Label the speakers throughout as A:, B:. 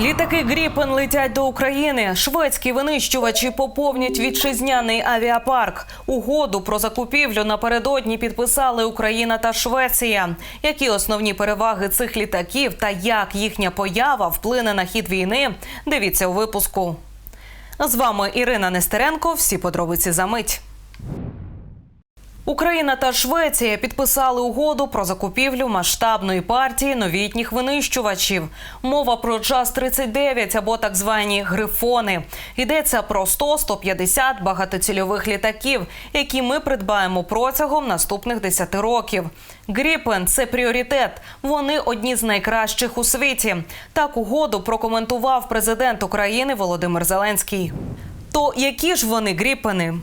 A: Літаки Гріпен летять до України. Шведські винищувачі поповнять вітчизняний авіапарк. Угоду про закупівлю напередодні підписали Україна та Швеція. Які основні переваги цих літаків та як їхня поява вплине на хід війни? Дивіться у випуску. З вами Ірина Нестеренко. Всі подробиці за мить. Україна та Швеція підписали угоду про закупівлю масштабної партії новітніх винищувачів. Мова про джаз 39 або так звані грифони. Йдеться про 100-150 багатоцільових літаків, які ми придбаємо протягом наступних 10 років. Гріпен це пріоритет. Вони одні з найкращих у світі. Так угоду прокоментував президент України Володимир Зеленський. То які ж вони гріпени?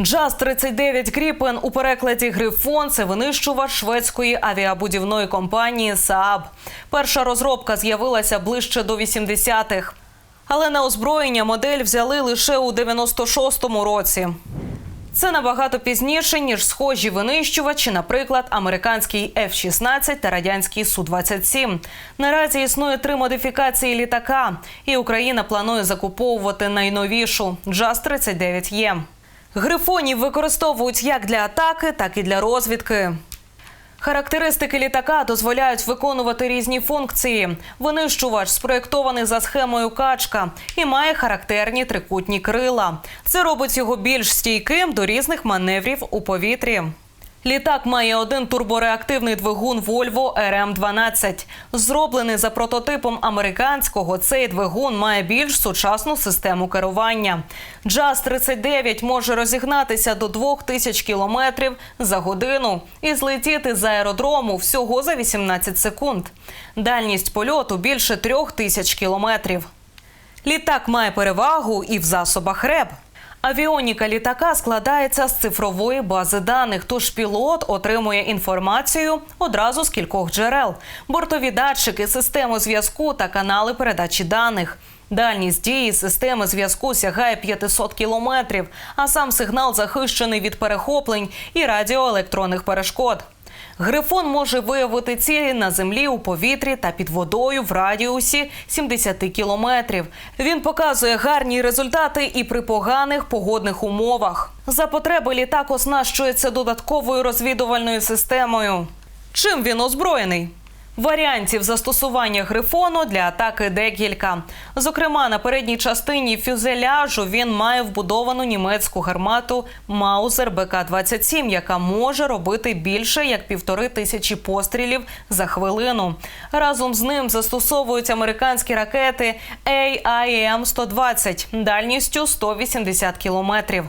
A: Джаз 39 Гріпен у перекладі Грифон це винищувач шведської авіабудівної компанії Saab. Перша розробка з'явилася ближче до 80-х. Але на озброєння модель взяли лише у 96-му році. Це набагато пізніше, ніж схожі винищувачі, наприклад, американський F-16 та радянський Су-27. Наразі існує три модифікації літака, і Україна планує закуповувати найновішу Джаз 39 є. Грифонів використовують як для атаки, так і для розвідки. Характеристики літака дозволяють виконувати різні функції. Винищувач спроєктований за схемою качка і має характерні трикутні крила. Це робить його більш стійким до різних маневрів у повітрі. Літак має один турбореактивний двигун Volvo RM-12. Зроблений за прототипом американського, цей двигун має більш сучасну систему керування. Джаз 39 може розігнатися до 2000 кілометрів за годину і злетіти з аеродрому всього за 18 секунд. Дальність польоту більше 3000 кілометрів. Літак має перевагу і в засобах РЕБ. Авіоніка літака складається з цифрової бази даних, тож пілот отримує інформацію одразу з кількох джерел: бортові датчики, системи зв'язку та канали передачі даних. Дальність дії системи зв'язку сягає 500 кілометрів, а сам сигнал захищений від перехоплень і радіоелектронних перешкод. Грифон може виявити цілі на землі, у повітрі та під водою в радіусі 70 кілометрів. Він показує гарні результати і при поганих погодних умовах. За потреби літак оснащується додатковою розвідувальною системою. Чим він озброєний? Варіантів застосування грифону для атаки декілька. Зокрема, на передній частині фюзеляжу він має вбудовану німецьку гармату Маузер БК-27, яка може робити більше як півтори тисячі пострілів за хвилину. Разом з ним застосовують американські ракети AIM-120 дальністю 180 кілометрів.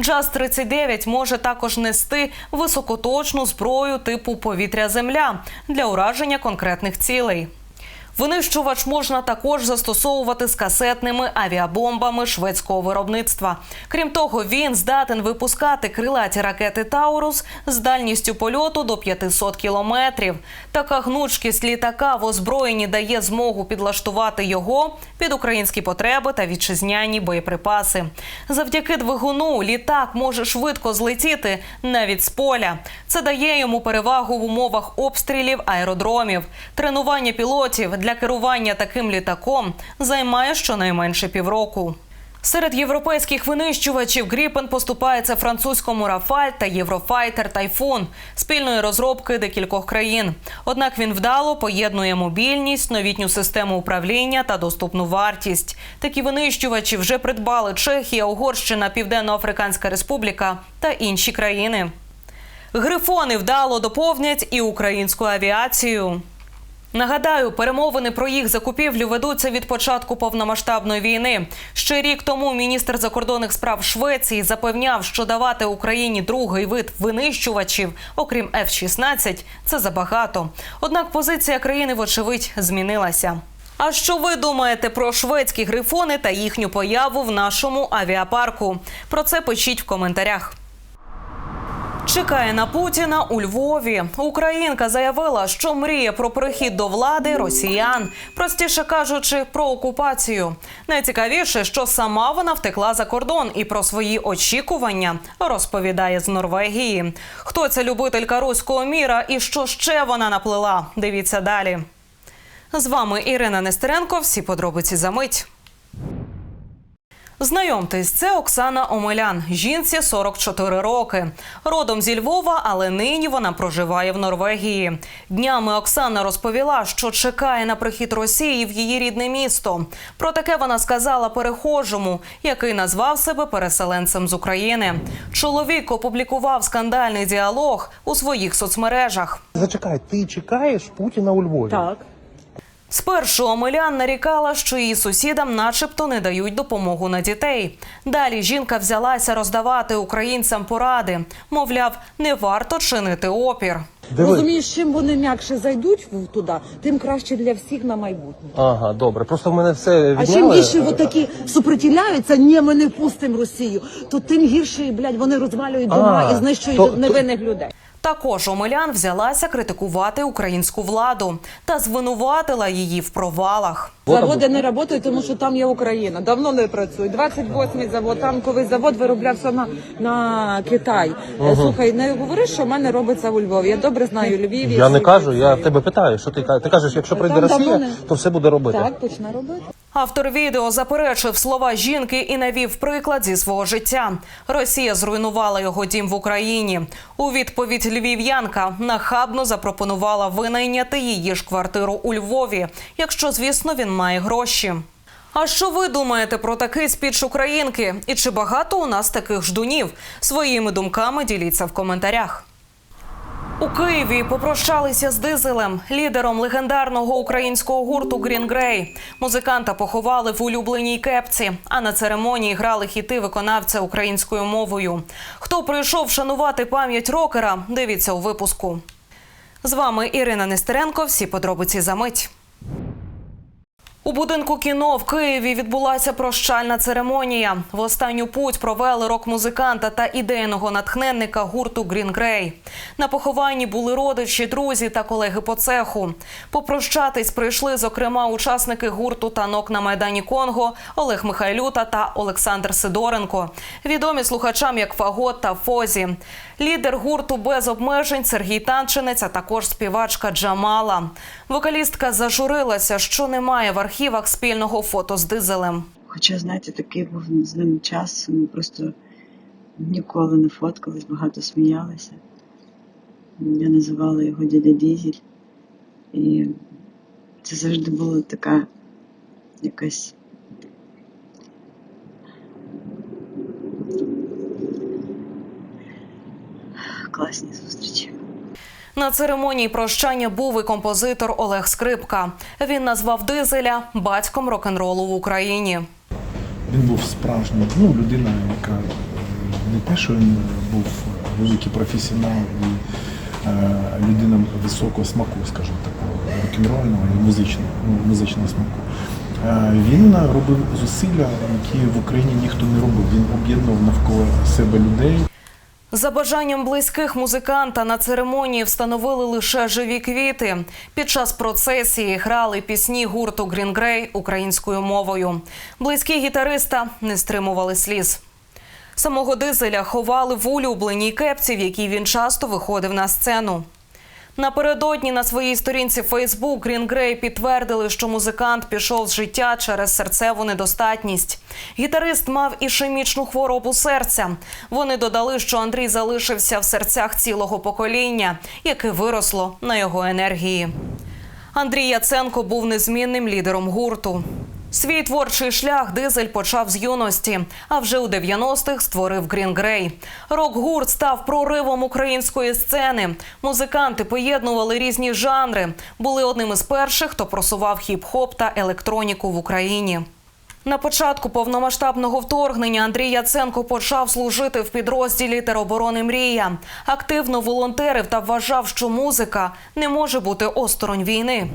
A: Джаз 39 може також нести високоточну зброю типу повітря-земля для ураження конкретних цілей. Винищувач можна також застосовувати з касетними авіабомбами шведського виробництва. Крім того, він здатен випускати крилаті ракети Таурус з дальністю польоту до 500 кілометрів. Така гнучкість літака в озброєнні дає змогу підлаштувати його під українські потреби та вітчизняні боєприпаси. Завдяки двигуну літак може швидко злетіти навіть з поля. Це дає йому перевагу в умовах обстрілів аеродромів, тренування пілотів для керування таким літаком займає щонайменше півроку. Серед європейських винищувачів Гріпен поступається французькому Рафаль та Єврофайтер Тайфун спільної розробки декількох країн. Однак він вдало поєднує мобільність, новітню систему управління та доступну вартість. Такі винищувачі вже придбали Чехія, Угорщина, Південно-Африканська Республіка та інші країни. Грифони вдало доповнять і українську авіацію. Нагадаю, перемовини про їх закупівлю ведуться від початку повномасштабної війни. Ще рік тому міністр закордонних справ Швеції запевняв, що давати Україні другий вид винищувачів, окрім F-16, це забагато. Однак позиція країни, вочевидь, змінилася. А що ви думаєте про шведські грифони та їхню появу в нашому авіапарку? Про це пишіть в коментарях. Чекає на Путіна у Львові. Українка заявила, що мріє про прихід до влади росіян, простіше кажучи, про окупацію. Найцікавіше, що сама вона втекла за кордон і про свої очікування розповідає з Норвегії. Хто ця любителька руського міра і що ще вона наплела? Дивіться далі. З вами Ірина Нестеренко. Всі подробиці за мить. Знайомтесь, це Оксана Омелян. Жінці 44 роки. Родом зі Львова, але нині вона проживає в Норвегії. Днями Оксана розповіла, що чекає на прихід Росії в її рідне місто. Про таке вона сказала перехожому, який назвав себе переселенцем з України. Чоловік опублікував скандальний діалог у своїх соцмережах.
B: Зачекай, ти чекаєш Путіна у Львові?
C: Так.
A: Спершу Омелян нарікала, що її сусідам, начебто, не дають допомогу на дітей. Далі жінка взялася роздавати українцям поради. Мовляв, не варто чинити опір.
B: Диви.
C: Розумієш, чим вони м'якше зайдуть в- туди, тим краще для всіх на майбутнє.
B: Ага, добре. Просто в мене все
C: А чим
B: відняли.
C: більше от такі супротивляються, ні, ми не пустимо Росію, то тим гірше, блядь, вони розвалюють дома
B: А,
C: і знищують
B: то- то-
C: невинних людей.
A: Також Омелян взялася критикувати українську владу та звинуватила її в провалах.
C: Заводи не працюють, тому що там є Україна. Давно не працюють. 28-й завод, танковий завод вироблявся на, на Китай. Е, Слухай, не говори, що в мене робиться у Львові. Я добре знаю Львів.
B: Я не кажу, я тебе питаю, що ти кажеш. Ти кажеш, якщо прийде
C: Там
B: Росія,
C: не-
B: то все буде робити.
C: Так, почне робити.
A: Автор відео заперечив слова жінки і навів приклад зі свого життя. Росія зруйнувала його дім в Україні. У відповідь львів'янка нахабно запропонувала винайняти її ж квартиру у Львові, якщо, звісно, він має гроші. А що ви думаєте про такий спіч українки? І чи багато у нас таких ждунів? Своїми думками діліться в коментарях. У Києві попрощалися з дизелем, лідером легендарного українського гурту Green Grey. Музиканта поховали в улюбленій кепці, а на церемонії грали хіти виконавця українською мовою. Хто прийшов шанувати пам'ять рокера? Дивіться у випуску. З вами Ірина Нестеренко. Всі подробиці за мить. У будинку кіно в Києві відбулася прощальна церемонія. В останню путь провели рок-музиканта та ідейного натхненника гурту Green Grey. На похованні були родичі, друзі та колеги по цеху. Попрощатись прийшли, зокрема, учасники гурту танок на майдані Конго Олег Михайлюта та Олександр Сидоренко. Відомі слухачам як Фагот та Фозі. Лідер гурту без обмежень Сергій Танчинець, а також співачка Джамала. Вокалістка зажурилася, що немає в архівах спільного фото з дизелем.
D: Хоча, знаєте, такий був з ним час, ми просто ніколи не фоткались, багато сміялися. Я називала його дядя Дізель. І це завжди була така якась класні зустрічі.
A: На церемонії прощання був і композитор Олег Скрипка. Він назвав дизеля батьком рок-н-ролу в Україні.
E: Він був справжній, ну, людина, яка е, не те, що він був великий професіонал і е, людина високого смаку, скажімо так, рок-н-рольного і музичного, ну, музичного смаку. Е, він робив зусилля, які в Україні ніхто не робив. Він об'єднував навколо себе людей.
A: За бажанням близьких музиканта на церемонії встановили лише живі квіти. Під час процесії грали пісні гурту Грінгрей українською мовою. Близькі гітариста не стримували сліз. Самого дизеля ховали в улюбленій кепці, в якій він часто виходив на сцену. Напередодні на своїй сторінці Фейсбук Grey підтвердили, що музикант пішов з життя через серцеву недостатність. Гітарист мав ішемічну хворобу серця. Вони додали, що Андрій залишився в серцях цілого покоління, яке виросло на його енергії. Андрій Яценко був незмінним лідером гурту. Свій творчий шлях дизель почав з юності, а вже у 90-х створив Green Grey. Рок-гурт став проривом української сцени. Музиканти поєднували різні жанри. Були одним із перших, хто просував хіп-хоп та електроніку в Україні. На початку повномасштабного вторгнення Андрій Яценко почав служити в підрозділі тероборони Мрія. Активно волонтерив та вважав, що музика не може бути осторонь війни.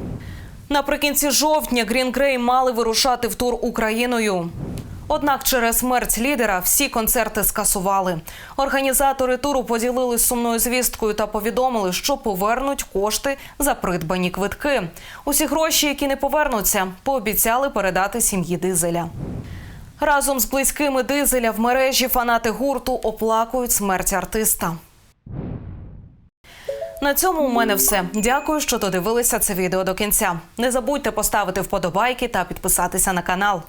A: Наприкінці жовтня Grey мали вирушати в тур Україною. Однак через смерть лідера всі концерти скасували. Організатори туру поділились сумною звісткою та повідомили, що повернуть кошти за придбані квитки. Усі гроші, які не повернуться, пообіцяли передати сім'ї дизеля. Разом з близькими дизеля в мережі фанати гурту оплакують смерть артиста. На цьому у мене все. Дякую, що додивилися це відео до кінця. Не забудьте поставити вподобайки та підписатися на канал.